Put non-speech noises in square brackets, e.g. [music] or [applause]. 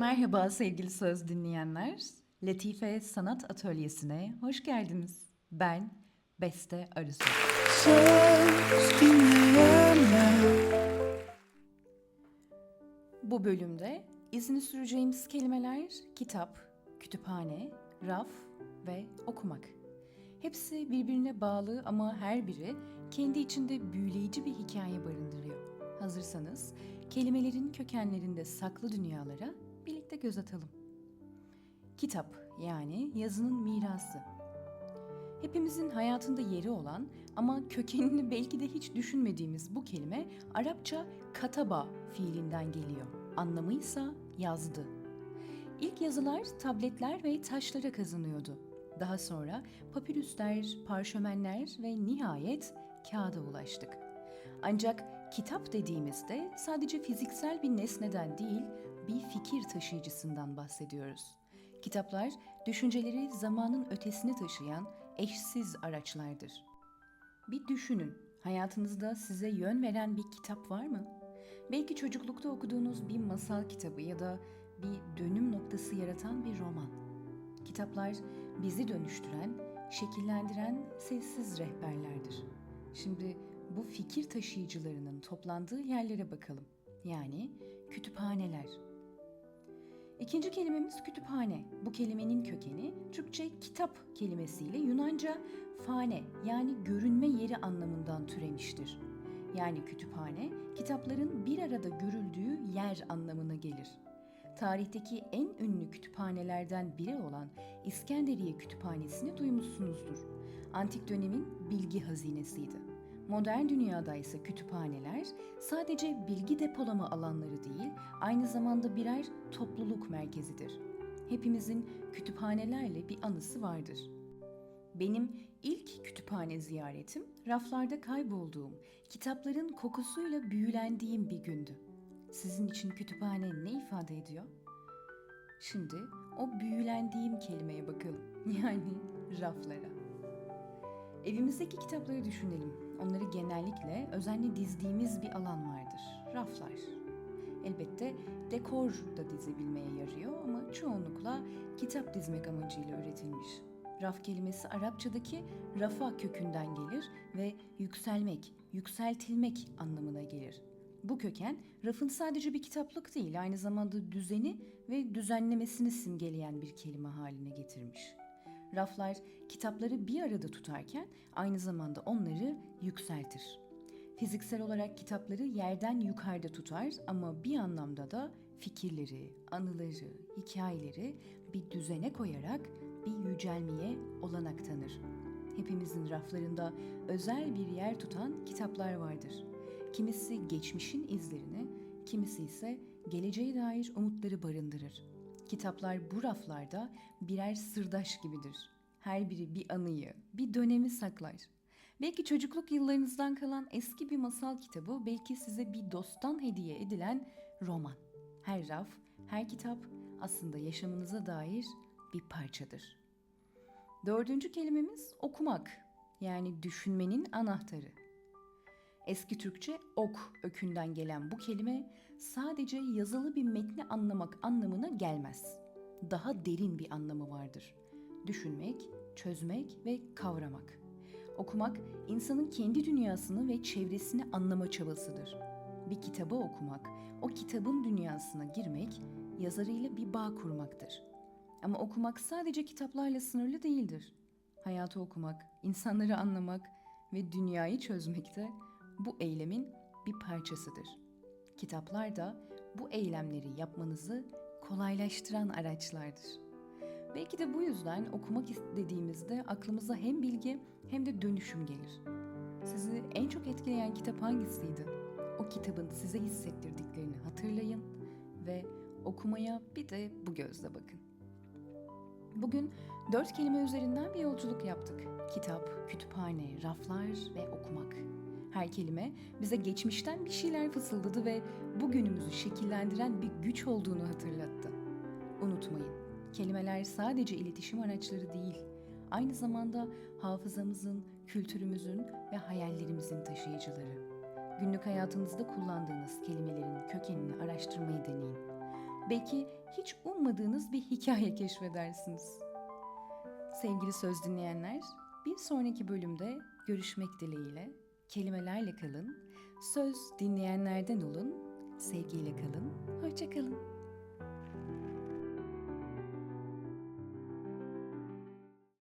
Merhaba sevgili söz dinleyenler. Latife Sanat Atölyesi'ne hoş geldiniz. Ben Beste Arısu. Söz dinleyenler Bu bölümde izini süreceğimiz kelimeler kitap, kütüphane, raf ve okumak. Hepsi birbirine bağlı ama her biri kendi içinde büyüleyici bir hikaye barındırıyor. Hazırsanız kelimelerin kökenlerinde saklı dünyalara birlikte göz atalım. Kitap yani yazının mirası. Hepimizin hayatında yeri olan ama kökenini belki de hiç düşünmediğimiz bu kelime Arapça kataba fiilinden geliyor. Anlamı ise yazdı. İlk yazılar tabletler ve taşlara kazanıyordu. Daha sonra papirüsler, parşömenler ve nihayet kağıda ulaştık. Ancak kitap dediğimizde sadece fiziksel bir nesneden değil, bir fikir taşıyıcısından bahsediyoruz. Kitaplar, düşünceleri zamanın ötesine taşıyan eşsiz araçlardır. Bir düşünün, hayatınızda size yön veren bir kitap var mı? Belki çocuklukta okuduğunuz bir masal kitabı ya da bir dönüm noktası yaratan bir roman. Kitaplar bizi dönüştüren, şekillendiren sessiz rehberlerdir. Şimdi bu fikir taşıyıcılarının toplandığı yerlere bakalım. Yani kütüphaneler. İkinci kelimemiz kütüphane. Bu kelimenin kökeni Türkçe kitap kelimesiyle Yunanca fane yani görünme yeri anlamından türemiştir. Yani kütüphane kitapların bir arada görüldüğü yer anlamına gelir. Tarihteki en ünlü kütüphanelerden biri olan İskenderiye Kütüphanesi'ni duymuşsunuzdur. Antik dönemin bilgi hazinesiydi. Modern dünyada ise kütüphaneler sadece bilgi depolama alanları değil, aynı zamanda birer topluluk merkezidir. Hepimizin kütüphanelerle bir anısı vardır. Benim ilk kütüphane ziyaretim raflarda kaybolduğum, kitapların kokusuyla büyülendiğim bir gündü. Sizin için kütüphane ne ifade ediyor? Şimdi o büyülendiğim kelimeye bakalım. [laughs] Yani raflara. Evimizdeki kitapları düşünelim. Onları genellikle özenle dizdiğimiz bir alan vardır. Raflar. Elbette dekor da dizebilmeye yarıyor ama çoğunlukla kitap dizmek amacıyla üretilmiş. Raf kelimesi Arapçadaki rafa kökünden gelir ve yükselmek, yükseltilmek anlamına gelir. Bu köken rafın sadece bir kitaplık değil, aynı zamanda düzeni ve düzenlemesini simgeleyen bir kelime haline getirmiş. Raflar kitapları bir arada tutarken aynı zamanda onları yükseltir. Fiziksel olarak kitapları yerden yukarıda tutar ama bir anlamda da fikirleri, anıları, hikayeleri bir düzene koyarak bir yücelmeye olanak tanır. Hepimizin raflarında özel bir yer tutan kitaplar vardır. Kimisi geçmişin izlerini, kimisi ise geleceğe dair umutları barındırır. Kitaplar bu raflarda birer sırdaş gibidir. Her biri bir anıyı, bir dönemi saklar. Belki çocukluk yıllarınızdan kalan eski bir masal kitabı, belki size bir dosttan hediye edilen roman. Her raf, her kitap aslında yaşamınıza dair bir parçadır. Dördüncü kelimemiz okumak. Yani düşünmenin anahtarı. Eski Türkçe ok ökünden gelen bu kelime sadece yazılı bir metni anlamak anlamına gelmez. Daha derin bir anlamı vardır. Düşünmek, çözmek ve kavramak. Okumak insanın kendi dünyasını ve çevresini anlama çabasıdır. Bir kitabı okumak, o kitabın dünyasına girmek, yazarıyla bir bağ kurmaktır. Ama okumak sadece kitaplarla sınırlı değildir. Hayatı okumak, insanları anlamak ve dünyayı çözmek de bu eylemin bir parçasıdır. Kitaplar da bu eylemleri yapmanızı kolaylaştıran araçlardır. Belki de bu yüzden okumak dediğimizde aklımıza hem bilgi hem de dönüşüm gelir. Sizi en çok etkileyen kitap hangisiydi? O kitabın size hissettirdiklerini hatırlayın ve okumaya bir de bu gözle bakın. Bugün dört kelime üzerinden bir yolculuk yaptık. Kitap, kütüphane, raflar ve okumak. Her kelime bize geçmişten bir şeyler fısıldadı ve bugünümüzü şekillendiren bir güç olduğunu hatırlattı. Unutmayın, kelimeler sadece iletişim araçları değil, aynı zamanda hafızamızın, kültürümüzün ve hayallerimizin taşıyıcıları. Günlük hayatınızda kullandığınız kelimelerin kökenini araştırmayı deneyin. Belki hiç ummadığınız bir hikaye keşfedersiniz. Sevgili söz dinleyenler, bir sonraki bölümde görüşmek dileğiyle kelimelerle kalın, söz dinleyenlerden olun, sevgiyle kalın, hoşça kalın.